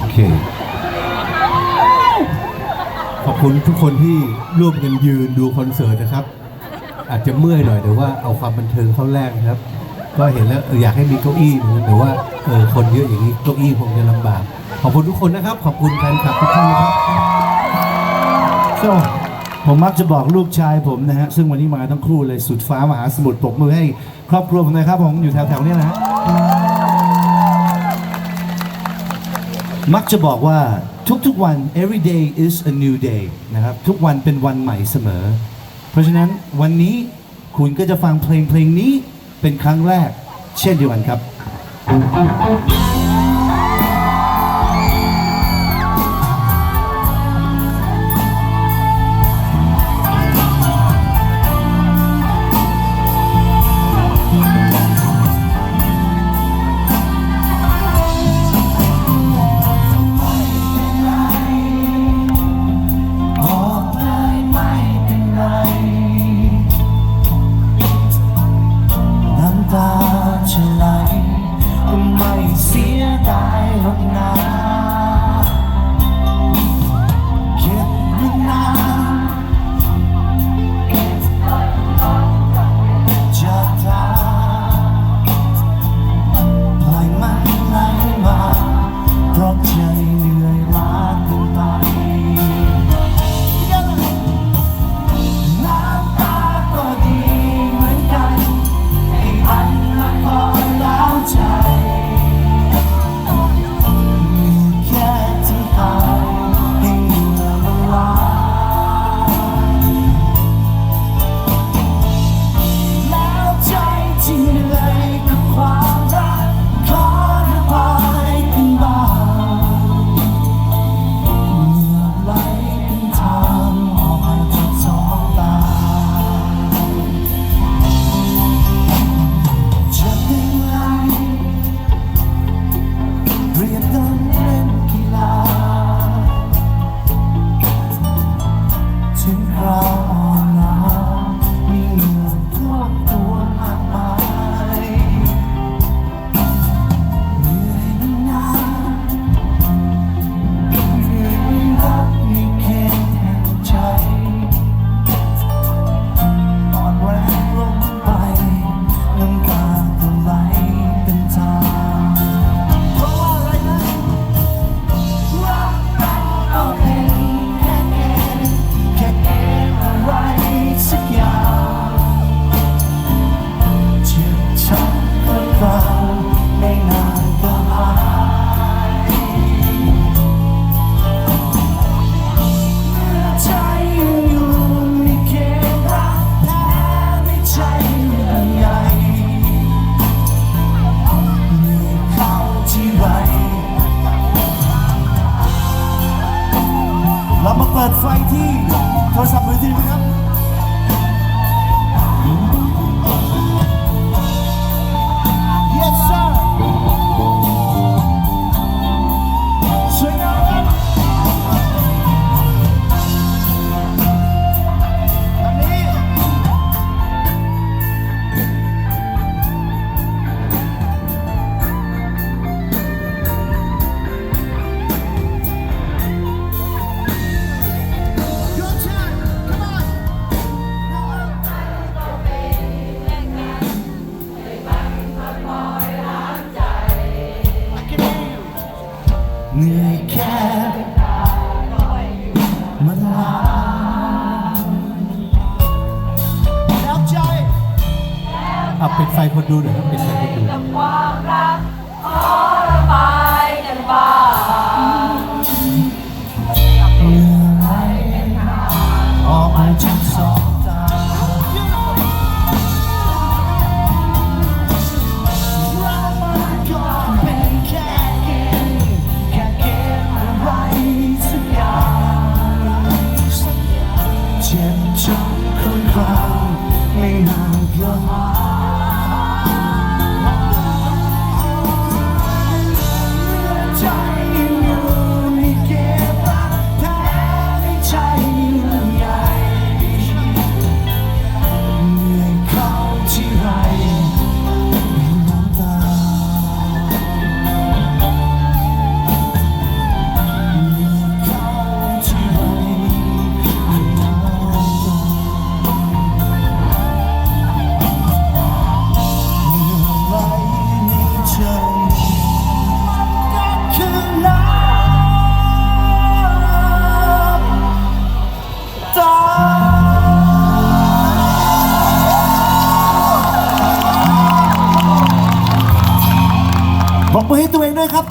โอเค ขอบคุณทุกคนที่ร่วมกันยืนดูคอนเสิร์ตนะครับ อาจจะเมื่อยหน่อยแต่ว่าเอาความบันเทิงเข้าแรกนะครับ ก็เห็นแล้วเอออยากให้มีเก้าอี้นะแต่ว่าเออคนเยอะอย่างนี้เก้าอี้คงจะลำบาก ขอบคุณทุกคนนะครับ ขอบคุณแฟนคลับทุกท่านนะครับ so ผมมักจะบอกลูกชายผมนะฮะ ซึ่งวันนี้มาทั้งคู่เลยสุดฟ้ามหาสมุทรปรบมือให้ครอบครัวผมหนะครับผมอยู่แถวๆเนี้นะฮะ มักจะบอกว่าทุกๆวัน every day is a new day นะครับ ทุกวันเป็นวันใหม่เสมอ เพราะฉะนั้นวันนี้คุณก็จะฟังเพลงเพลงนี้เป็นครั้งแรก เช่นเดียวกันครับ เมาเปิดไฟที่โทรศัพท์มือถือไหมครับ เหนื่อยแค่มันลาแล้วใจเอาปิดไฟคนดูหน่อยครับปิดไฟคนดูความรักขอระบายกันบ้าง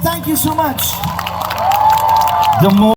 thank you so much. The more